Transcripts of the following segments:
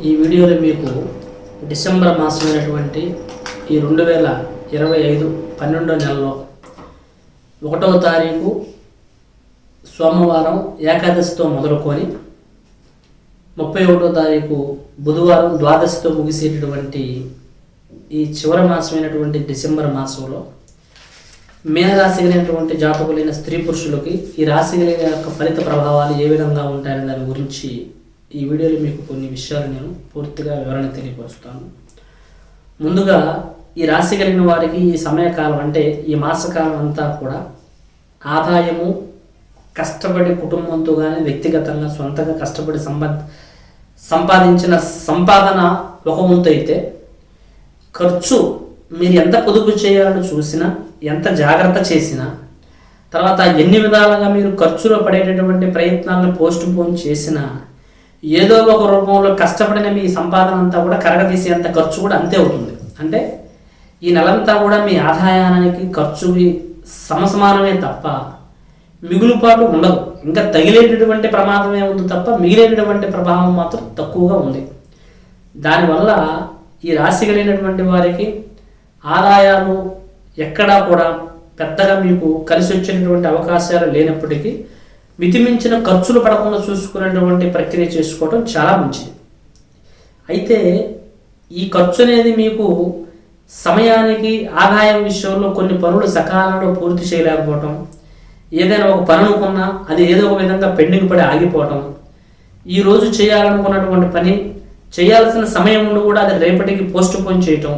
ఈ వీడియోలో మీకు డిసెంబర్ మాసమైనటువంటి ఈ రెండు వేల ఇరవై ఐదు పన్నెండో నెలలో ఒకటవ తారీఖు సోమవారం ఏకాదశితో మొదలుకొని ముప్పై ఒకటో తారీఖు బుధవారం ద్వాదశితో ముగిసేటటువంటి ఈ చివరి మాసమైనటువంటి డిసెంబర్ మాసంలో మీనరాశి కలిగినటువంటి జాతకులైన స్త్రీ పురుషులకి ఈ రాశి కలిగిన యొక్క ఫలిత ప్రభావాలు ఏ విధంగా ఉంటాయనే దాని గురించి ఈ వీడియోలో మీకు కొన్ని విషయాలు నేను పూర్తిగా వివరణ తెలియపరుస్తాను. ముందుగా ఈ రాశి కలిగిన వారికి ఈ సమయకాలం అంటే ఈ మాసకాలం అంతా కూడా ఆదాయము కష్టపడి కుటుంబంతో కానీ వ్యక్తిగతంగా సొంతంగా కష్టపడి సంపా సంపాదించిన సంపాదన ఒక వంతు అయితే ఖర్చు మీరు ఎంత పొదుపు చేయాలని చూసినా ఎంత జాగ్రత్త చేసినా తర్వాత ఎన్ని విధాలుగా మీరు ఖర్చులో పడేటటువంటి ప్రయత్నాలను పోస్ట్ పోన్ చేసినా ఏదో ఒక రూపంలో కష్టపడిన మీ సంపాదన అంతా కూడా కరగదీసేంత ఖర్చు కూడా అంతే అవుతుంది. అంటే ఈ నెలంతా కూడా మీ ఆదాయానికి ఖర్చుకి సమసమానమే తప్ప మిగులుపాటు ఉండదు. ఇంకా తగిలేటటువంటి ప్రమాదమే ఉంది తప్ప మిగిలేటటువంటి ప్రభావం మాత్రం తక్కువగా ఉంది. దానివల్ల ఈ రాశి కలిగినటువంటి వారికి ఆదాయాలు ఎక్కడా కూడా పెద్దగా మీకు కలిసి వచ్చేటటువంటి అవకాశాలు లేనప్పటికీ మితిమించిన ఖర్చులు పడకుండా చూసుకునేటువంటి ప్రక్రియ చేసుకోవడం చాలా మంచిది. అయితే ఈ ఖర్చు అనేది మీకు సమయానికి ఆదాయం విషయంలో కొన్ని పనులు సకాలంలో పూర్తి చేయలేకపోవటం ఏదైనా ఒక పని అనుకున్నా అది ఏదో ఒక విధంగా పెండింగ్ పడి ఆగిపోవటం ఈ రోజు చేయాలనుకున్నటువంటి పని చేయాల్సిన సమయం ఉండి కూడా అది రేపటికి పోస్ట్ పోన్ చేయటం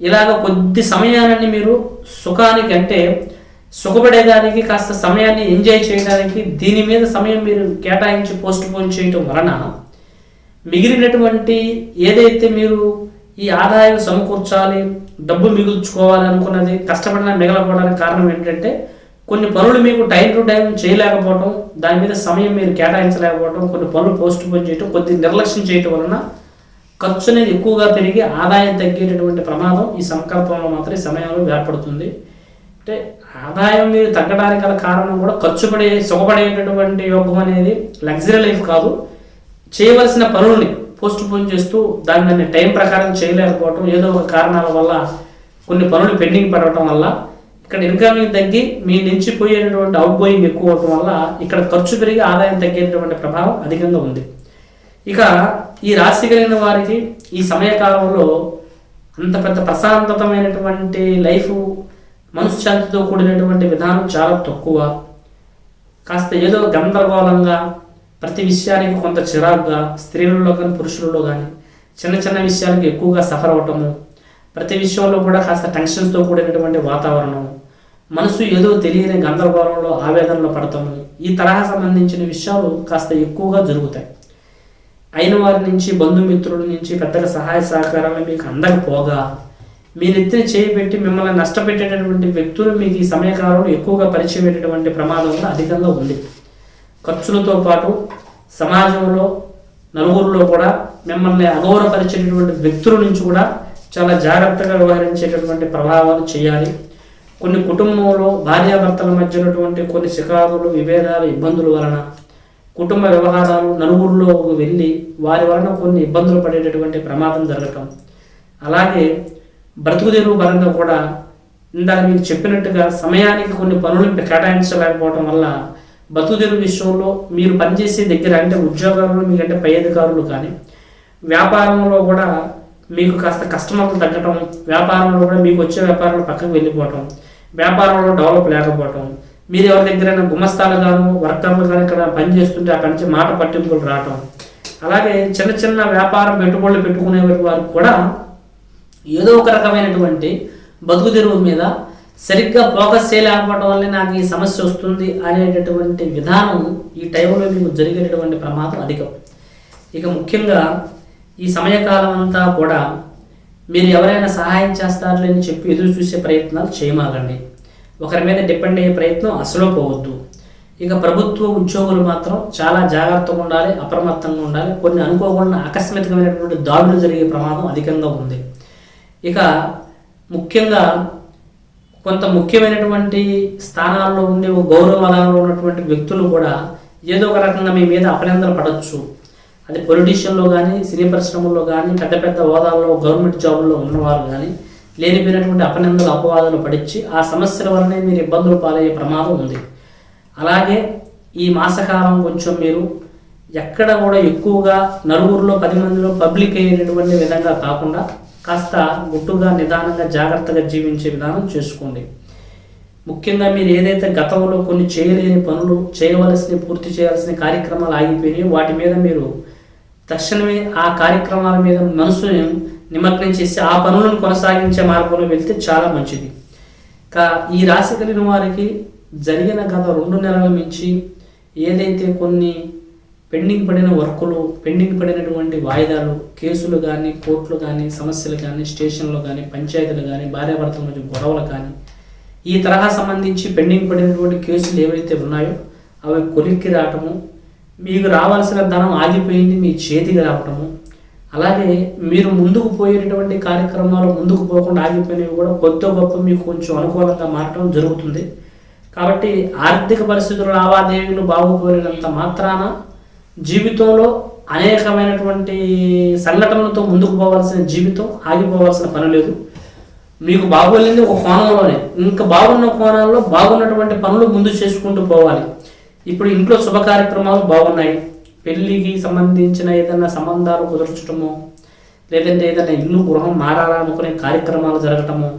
ఇలాగ కొద్ది సమయాన్ని మీరు సుఖానికి అంటే సుఖపడేదానికి కాస్త సమయాన్ని ఎంజాయ్ చేయడానికి దీని మీద సమయం మీరు కేటాయించి పోస్ట్ పోన్ చేయటం వలన మిగిలినటువంటి ఏదైతే మీరు ఈ ఆదాయం సమకూర్చాలి డబ్బు మిగుల్చుకోవాలి అనుకున్నది కష్టపడిన మిగలకపోవడానికి కారణం ఏంటంటే కొన్ని పనులు మీకు టైం టు టైం చేయలేకపోవడం దాని మీద సమయం మీరు కేటాయించలేకపోవడం కొన్ని పనులు పోస్ట్ పోన్ చేయటం కొద్ది నిర్లక్ష్యం చేయటం వలన ఖర్చు అనేది ఎక్కువగా పెరిగి ఆదాయం తగ్గేటటువంటి ప్రమాదం ఈ సంకల్పంలో మాత్రం సమయంలో ఏర్పడుతుంది. అంటే ఆదాయం మీరు తగ్గడానికి గల కారణం కూడా ఖర్చు పడే సుఖపడేటటువంటి యోగం అనేది లగ్జరీ లైఫ్ కాదు. చేయవలసిన పనుల్ని పోస్ట్ పోన్ చేస్తూ దాన్ని దాన్ని టైం ప్రకారం చేయలేకపోవటం ఏదో ఒక కారణాల వల్ల కొన్ని పనులు పెండింగ్ పడటం వల్ల ఇక్కడ ఇన్కమింగ్ తగ్గి మీ నుంచి పోయేటటువంటి అవుట్ గోయింగ్ ఎక్కువ అవటం వల్ల ఇక్కడ ఖర్చు పెరిగి ఆదాయం తగ్గేటటువంటి ప్రభావం అధికంగా ఉంది. ఇక ఈ రాశి కలిగిన వారికి ఈ సమయకాలంలో అంత పెద్ద ప్రశాంతతమైనటువంటి లైఫ్ మనశ్శాంతితో కూడినటువంటి విధానం చాలా తక్కువ. కాస్త ఏదో గందరగోళంగా ప్రతి విషయానికి కొంత చిరాకుగా స్త్రీలలో కానీ పురుషులలో కానీ చిన్న చిన్న విషయాలకు ఎక్కువగా సఫర్ అవటము ప్రతి విషయంలో కూడా కాస్త టెన్షన్తో కూడినటువంటి వాతావరణం మనసు ఏదో తెలియని గందరగోళంలో ఆవేదనలో పడతాము ఈ తరహా సంబంధించిన విషయాలు కాస్త ఎక్కువగా జరుగుతాయి. అయిన వారి నుంచి బంధుమిత్రుల నుంచి పెద్దగా సహాయ సహకారాలు మీకు అందకపోగా మీ నెత్తిన చేయి పెట్టి మిమ్మల్ని నష్టపెట్టేటటువంటి వ్యక్తులు మీకు ఈ సమయకాలంలో ఎక్కువగా పరిచయం అయ్యేటటువంటి ప్రమాదం కూడా అధికంగా ఉంది. ఖర్చులతో పాటు సమాజంలో నలుగురిలో కూడా మిమ్మల్ని అగౌరవపరిచేటటువంటి వ్యక్తుల నుంచి కూడా చాలా జాగ్రత్తగా వ్యవహరించేటటువంటి ప్రభావాలు చేయాలి. కొన్ని కుటుంబంలో భార్యాభర్తల మధ్య ఉన్నటువంటి కొన్ని శికారులు విభేదాలు ఇబ్బందుల వలన కుటుంబ వ్యవహారాలు నలుగురిలో వెళ్ళి వారి వలన కొన్ని ఇబ్బందులు పడేటటువంటి ప్రమాదం జరగటం. అలాగే బ్రతుకు తెరువు పరంగా కూడా ఇందాక మీకు చెప్పినట్టుగా సమయానికి కొన్ని పనులు కేటాయించలేకపోవడం వల్ల బతుకు తెరువు విషయంలో మీరు పనిచేసే దగ్గర అంటే ఉద్యోగాలు మీకంటే పై అధికారులు కానీ వ్యాపారంలో కూడా మీకు కాస్త కస్టమర్లు తగ్గటం వ్యాపారంలో కూడా మీకు వచ్చే వ్యాపారాలు పక్కకు వెళ్ళిపోవటం వ్యాపారంలో డెవలప్ లేకపోవటం మీరు ఎవరి దగ్గరైనా గుమస్తాలు గాను వర్కర్లు కానీ ఇక్కడ పని చేస్తుంటే అక్కడి నుంచి మాట పట్టింపులు రావటం. అలాగే చిన్న చిన్న వ్యాపారం పెట్టుబడులు పెట్టుకునే వారికి కూడా ఏదో ఒక రకమైనటువంటి బతుకు తెరువు మీద సరిగ్గా ఫోకస్ చేయలేకపోవడం వల్లే నాకు ఈ సమస్య వస్తుంది అనేటటువంటి విధానం ఈ టైంలో మీకు జరిగేటటువంటి ప్రమాదం అధికం. ఇక ముఖ్యంగా ఈ సమయకాలం అంతా కూడా మీరు ఎవరైనా సహాయం చేస్తారని అని చెప్పి ఎదురు చూసే ప్రయత్నాలు చేయమాగండి ఒకరి మీద డిపెండ్ అయ్యే ప్రయత్నం అసలు పోవద్దు. ఇక ప్రభుత్వ ఉద్యోగులు మాత్రం చాలా జాగ్రత్తగా ఉండాలి అప్రమత్తంగా ఉండాలి. కొన్ని అనుకోకుండా ఆకస్మికమైనటువంటి దాడులు జరిగే ప్రమాదం అధికంగా ఉంది. ఇక ముఖ్యంగా కొంత ముఖ్యమైనటువంటి స్థానాల్లో ఉండే ఒక గౌరవ వలయంలో ఉన్నటువంటి వ్యక్తులు కూడా ఏదో ఒక రకంగా మీ మీద అపనిందలు పడవచ్చు అది పొలిటీషియన్లో కానీ సినీ పరిశ్రమల్లో కానీ పెద్ద పెద్ద హోదాల్లో గవర్నమెంట్ జాబుల్లో ఉన్నవారు కానీ లేనిపోయినటువంటి అపనిందలు అపవాదాలు పడిచి ఆ సమస్యల వల్లనే మీరు ఇబ్బందులు పాలయ్యే ప్రమాదం ఉంది. అలాగే ఈ మాసకాలం కొంచెం మీరు ఎక్కడ కూడా ఎక్కువగా నలుగురిలో పది మందిలో పబ్లిక్ అయ్యేటటువంటి విధంగా కాకుండా కాస్త గుట్టుగా నిదానంగా జాగ్రత్తగా జీవించే విధానం చేసుకోండి. ముఖ్యంగా మీరు ఏదైతే గతంలో కొన్ని చేయలేని పనులు చేయవలసిన పూర్తి చేయాల్సిన కార్యక్రమాలు ఆగిపోయినాయి వాటి మీద మీరు తక్షణమే ఆ కార్యక్రమాల మీద మనసుని నిమగ్నం చేసి ఆ పనులను కొనసాగించే మార్గంలో వెళ్తే చాలా మంచిది. కా ఈ రాశి కలిగిన వారికి జరిగిన గత రెండు నెలల నుంచి ఏదైతే కొన్ని పెండింగ్ పడిన వర్కులు పెండింగ్ పడినటువంటి వాయిదాలు కేసులు కానీ కోర్టులు కానీ సమస్యలు కానీ స్టేషన్లు కానీ పంచాయతీలు కానీ భార్యాభర్తల మధ్య గొడవలు కానీ ఈ తరహా సంబంధించి పెండింగ్ పడినటువంటి కేసులు ఏవైతే ఉన్నాయో అవి కొలిక్కి రావటము మీకు రావాల్సిన ధనం ఆగిపోయింది మీ చేతికి రావటము అలాగే మీరు ముందుకు పోయేటటువంటి కార్యక్రమాలు ముందుకు పోకుండా ఆగిపోయినవి కూడా కొత్త గొప్ప మీకు కొంచెం అనుకూలంగా మారటం జరుగుతుంది. కాబట్టి ఆర్థిక పరిస్థితులు లావాదేవీలు బాగుపోయినంత మాత్రాన జీవితంలో అనేకమైనటువంటి సంఘటనలతో ముందుకు పోవాల్సిన జీవితం ఆగిపోవాల్సిన పని లేదు. మీకు బాగోలేని ఒక కోణంలోనే ఇంకా బాగున్న కోణాల్లో బాగున్నటువంటి పనులు ముందు చేసుకుంటూ పోవాలి. ఇప్పుడు ఇంట్లో శుభ కార్యక్రమాలు బాగున్నాయి. పెళ్ళికి సంబంధించిన ఏదైనా సంబంధాలు కుదర్చడము లేదంటే ఏదైనా ఇల్లు గృహం మారాలనుకునే కార్యక్రమాలు జరగటము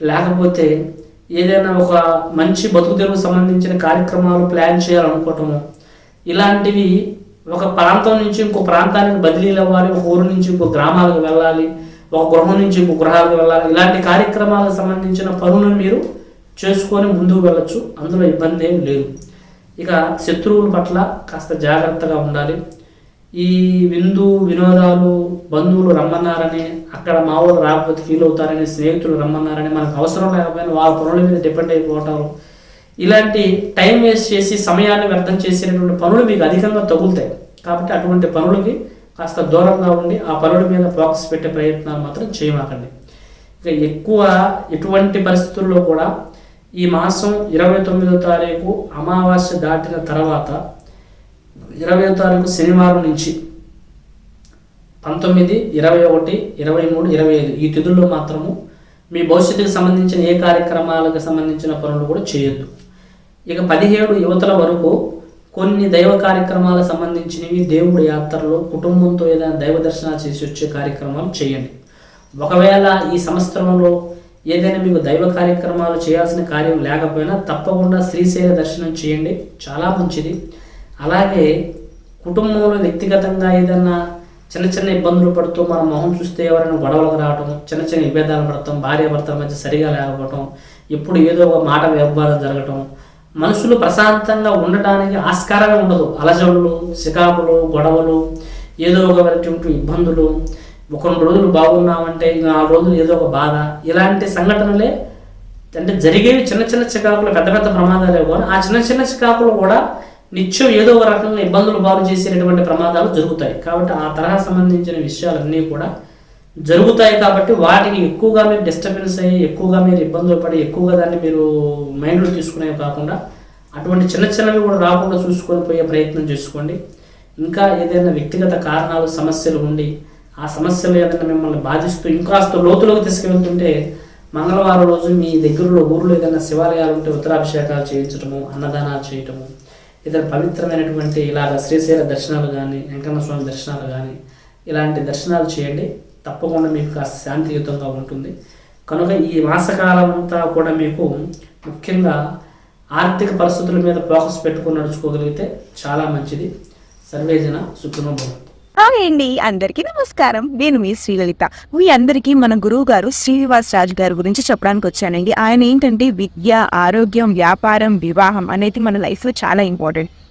లేకపోతే ఏదైనా ఒక మంచి బతుకు సంబంధించిన కార్యక్రమాలు ప్లాన్ చేయాలనుకోవటము ఇలాంటివి ఒక ప్రాంతం నుంచి ఇంకో ప్రాంతానికి బదిలీలు అవ్వాలి ఒక ఊరు నుంచి ఇంకో గ్రామాలకు వెళ్ళాలి ఒక గృహం నుంచి ఇంకో గృహాలకు వెళ్ళాలి. ఇలాంటి కార్యక్రమాలకు సంబంధించిన పనులను మీరు చేసుకొని ముందుకు వెళ్ళొచ్చు. అందులో ఇబ్బంది ఏం లేదు. ఇక శత్రువుల పట్ల కాస్త జాగ్రత్తగా ఉండాలి. ఈ విందు వినోదాలు బంధువులు రమ్మన్నారని అక్కడ మా ఊరు రాకపోతే ఫీల్ అవుతారని స్నేహితులు రమ్మన్నారని మనకు అవసరం లేకపోయినా వాళ్ళ పనుల మీద డిపెండ్ అయిపోవటారు ఇలాంటి టైం వేస్ట్ చేసి సమయాన్ని వ్యర్థం చేసేటటువంటి పనులు మీకు అధికంగా తగులుతాయి. కాబట్టి అటువంటి పనులకి కాస్త దూరంగా ఉండి ఆ పనుల మీద ఫోకస్ పెట్టే ప్రయత్నాలు మాత్రం చేయమాకండి. ఇక ఎక్కువ ఎటువంటి పరిస్థితుల్లో కూడా ఈ మాసం ఇరవై తొమ్మిదో తారీఖు అమావాస్య దాటిన తర్వాత ఇరవై తారీఖు శనివారం నుంచి పంతొమ్మిది ఇరవై ఒకటి ఇరవై మూడు ఇరవై ఐదు ఈ తిథుల్లో మాత్రము మీ భవిష్యత్తుకు సంబంధించిన ఏ కార్యక్రమాలకు సంబంధించిన పనులు కూడా చేయొద్దు. ఇక పదిహేడు యువతల వరకు కొన్ని దైవ కార్యక్రమాలకు సంబంధించినవి దేవుడు యాత్రలో కుటుంబంతో ఏదైనా దైవ దర్శనాలు చేసి వచ్చే కార్యక్రమాలు చేయండి. ఒకవేళ ఈ సంవత్సరంలో ఏదైనా మీకు దైవ కార్యక్రమాలు చేయాల్సిన కార్యం లేకపోయినా తప్పకుండా శ్రీశైల దర్శనం చేయండి. చాలా మంచిది. అలాగే కుటుంబంలో వ్యక్తిగతంగా ఏదైనా చిన్న చిన్న ఇబ్బందులు పడుతూ మన మొహం చూస్తే ఎవరైనా గొడవలకు రావటం చిన్న చిన్న విభేదాలు పడటం భార్య భర్తల మధ్య సరిగా లేకపోవటం ఎప్పుడు ఏదో ఒక మాట వ్యవహారం జరగటం మనుషులు ప్రశాంతంగా ఉండటానికి ఆస్కారమే ఉండదు. అలజడులు చికాకులు గొడవలు ఏదో ఒక ఇబ్బందులు. ఒక రెండు రోజులు బాగున్నామంటే నాలుగు రోజులు ఏదో ఒక బాధ. ఇలాంటి సంఘటనలే అంటే జరిగేవి చిన్న చిన్న చికాకులు పెద్ద పెద్ద ప్రమాదాలే కానీ ఆ చిన్న చిన్న చికాకులు కూడా నిత్యం ఏదో ఒక రకంగా ఇబ్బందులు బాగు చేసేటటువంటి ప్రమాదాలు జరుగుతాయి. కాబట్టి ఆ తరహా సంబంధించిన విషయాలన్నీ కూడా జరుగుతాయి కాబట్టి వాటికి ఎక్కువగా మీరు డిస్టర్బెన్స్ అయ్యి ఎక్కువగా మీరు ఇబ్బందులు పడి ఎక్కువగా దాన్ని మీరు మైండ్లో తీసుకునేవి కాకుండా అటువంటి చిన్న చిన్నవి కూడా రాకుండా చూసుకొని పోయే ప్రయత్నం చేసుకోండి. ఇంకా ఏదైనా వ్యక్తిగత కారణాలు సమస్యలు ఉండి ఆ సమస్యలు ఏదైనా మిమ్మల్ని బాధిస్తూ ఇంకాస్త లోతులోకి తీసుకెళ్తుంటే మంగళవారం రోజు మీ దగ్గరలో ఊర్లో ఏదైనా శివాలయాలు ఉంటే ఉత్తరాభిషేకాలు చేయించడము అన్నదానాలు చేయటము ఇతర పవిత్రమైనటువంటి ఇలాగ శ్రీశైల దర్శనాలు కానీ వెంకన్న స్వామి దర్శనాలు కానీ ఇలాంటి దర్శనాలు చేయండి. తప్పకుండా మీకు కాస్త శాంతియుతంగా ఉంటుంది. కనుక ఈ మాసకాలం అంతా కూడా మీకు ముఖ్యంగా ఆర్థిక పరిస్థితుల మీద ఫోకస్ పెట్టుకుని నడుచుకోగలిగితే చాలా మంచిది. సర్వేజన సుఖనం హాయ్ అండి అందరికీ నమస్కారం. నేను మీ శ్రీలలిత. మీ అందరికీ మన గురువు గారు శ్రీనివాస్ రాజు గారి గురించి చెప్పడానికి వచ్చానండి. ఆయన ఏంటంటే విద్య ఆరోగ్యం వ్యాపారం వివాహం అనేది మన లైఫ్లో చాలా ఇంపార్టెంట్.